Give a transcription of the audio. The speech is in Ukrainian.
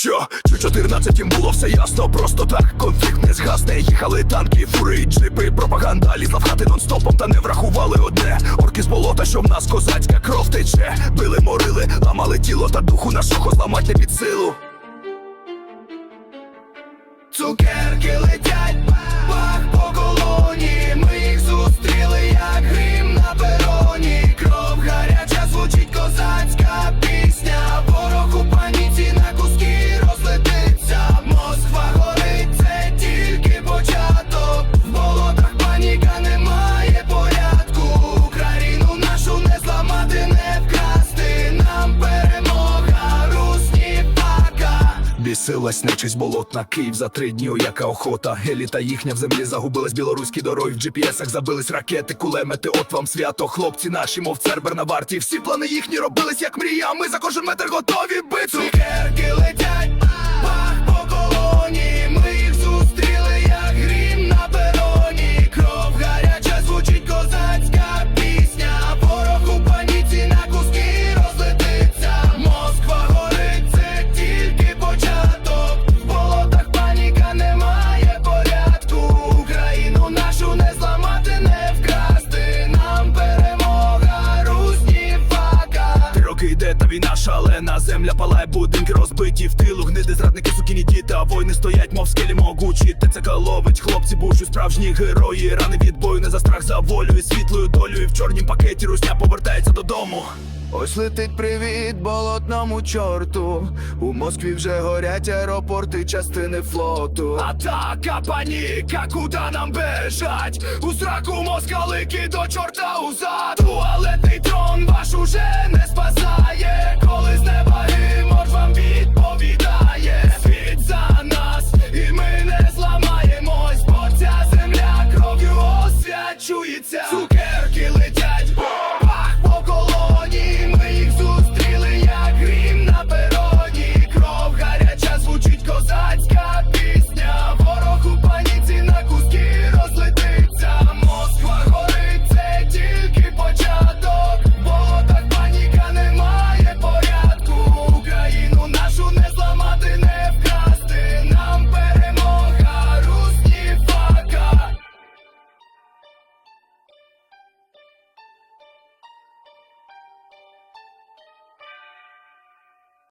Що? Чи 14 їм було все ясно, просто так конфлікт не згасне. Їхали танки, фури, джипи, пропаганда лізла в хати нон-стопом, та не врахували одне. Орки з болота, що в нас козацька кров тече. Били, морили, ламали тіло та духу нашого зламати під силу. Цукерки летять, Бісилась нечисть болотна, Київ за три дні, яка охота. Еліта їхня в землі загубилась, білоруські дороги в GPS-ах забились ракети, кулемети, от вам свято. Хлопці наші, мов цербер на варті. Всі плани їхні робились, як мрія. Ми за кожен метр готові бити. Роки йде та війна шалена. Земля палає, будинки розбиті в тилу. Гниди, зрадники, сукіні діти, а воїни стоять, мов скелі могучі. ТЦК ловить, хлопці бувші справжні герої. Рани від бою, не за страх, за волю і світлою долею. В чорнім пакеті русня повертається додому. Ось летить привіт болотному чорту. У Москві вже горять аеропорти, частини флоту. Атака, паніка, куди нам бежать? У сраку москалики до чорта узад. Туалетний